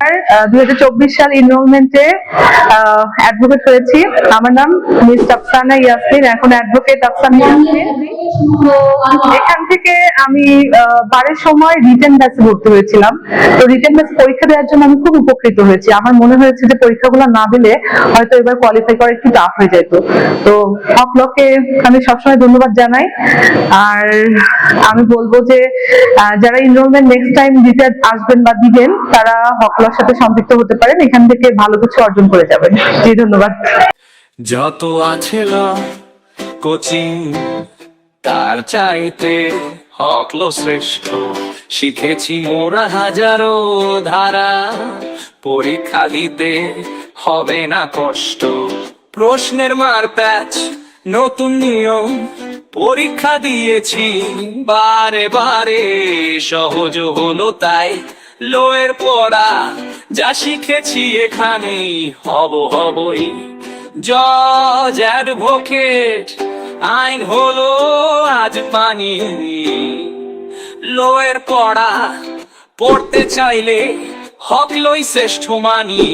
আমার খুব উপকৃত হয়েছি। আমার মনে হয়েছে যে পরীক্ষাগুলো না দিলে হয়তো এবার কোয়ালিফাই করা একটু টাফ হয়ে যেত। তো হকলকে আমি সবসময় ধন্যবাদ জানাই। আর আমি বলব যে যারা এনরোলমেন্ট নেক্সট টাইম দিতে আসবেন বা দিবেন, তারা হকলার সাথে সম্পৃক্ত হতে পারেন, এখান থেকে ভালো কিছু অর্জন করে যাবেন। জি, ধন্যবাদ। যত আছে কোচিং, তার চাইতে হকলো শ্রেষ্ঠ। শিখেছি মোরা হাজারো ধারা, পরীক্ষা দিতে হবে না কষ্ট। প্রশ্নের মার প্যাচ, নতুন নিয়ম, পরীক্ষা দিয়েছি, বারে বারে সহজ হলো তাই। লোয়ের পড়া, যা শিখেছি এখানে হব, হবই। জজ অ্যাডভোকেট আইন হলো আজ পানি লোয়ের পড়া, পড়তে চাইলে হক লই শ্রেষ্ঠ মানি।